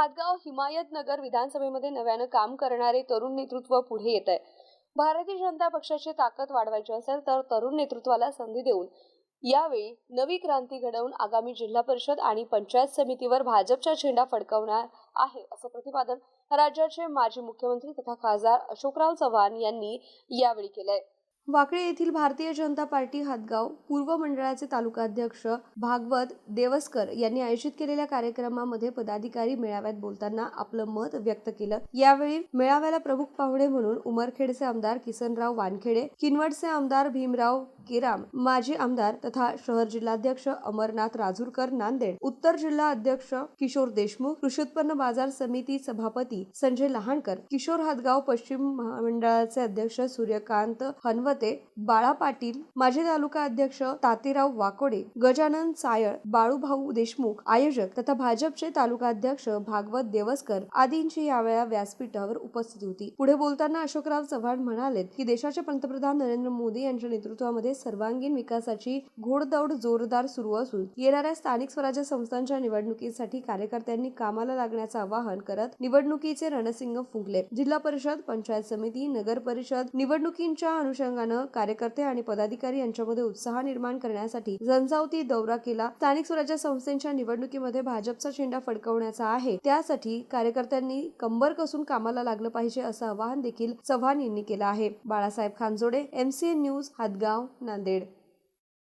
हातगाव हिमायतनगर विधानसभेमध्ये नव्यानं काम करणारे तरुण नेतृत्व पुढे येत आहे भारतीय जनता पक्षाची ताकद वाढवायची असेल तर तरुण नेतृत्वाला संधी देऊन यावेळी नवी क्रांती घडवून आगामी जिल्हा परिषद आणि पंचायत समितीवर भाजपचा झेंडा फडकवणार आहे असं प्रतिपादन राज्याचे माजी मुख्यमंत्री तथा खासदार अशोकराव चव्हाण यांनी यावेळी केलंय. वाकळे येथील भारतीय जनता पार्टी हातगाव पूर्व मंडळाचे तालुकाध्यक्ष भागवत देवस्कर यांनी आयोजित केलेल्या कार्यक्रमामध्ये पदाधिकारी मेळाव्यात बोलताना आपलं मत व्यक्त केलं. यावेळी मेळाव्याला प्रमुख पाहुणे म्हणून उमरखेडचे आमदार किसनराव वानखेडे किनवटचे आमदार भीमराव केराम माजी आमदार तथा शहर जिल्हाध्यक्ष अमरनाथ राजूरकर नांदेड उत्तर जिल्हा अध्यक्ष किशोर देशमुख कृषी उत्पन्न बाजार समिती सभापती संजय लहाणकर किशोर हातगाव पश्चिम महामंडळाचे अध्यक्ष सूर्यकांत हनवते बाळा पाटील माजी तालुका अध्यक्ष तातेराव वाकोडे गजानन सायळ बाळूभाऊ देशमुख आयोजक तथा भाजपचे तालुका अध्यक्ष भागवत देवस्कर आदींची यावेळा व्यासपीठावर उपस्थिती होती. पुढे बोलताना अशोकराव चव्हाण म्हणाले की देशाचे पंतप्रधान नरेंद्र मोदी यांच्या नेतृत्वामध्ये सर्वांगीण विकासाची घोडदौड जोरदार सुरू असून येणाऱ्या स्थानिक स्वराज्य संस्थांच्या निवडणुकीसाठी कार्यकर्त्यांनी कामाला लागण्याचं आवाहन करत निवडणुकीचे रणसिंग फुंकले. जिल्हा परिषद पंचायत समिती नगर परिषद निवडणुकींच्या अनुषंगानं कार्यकर्ते आणि पदाधिकारी यांच्यामध्ये उत्साह निर्माण करण्यासाठी जनजावती दौरा केला. स्थानिक स्वराज्य संस्थेच्या निवडणुकीमध्ये भाजपचा झेंडा फडकवण्याचा आहे. त्यासाठी कार्यकर्त्यांनी कंबर कसून कामाला लागलं पाहिजे असं आवाहन देखील चव्हाण यांनी केलं आहे. Balasaheb Khanjode MCN news Hatgaon Nanded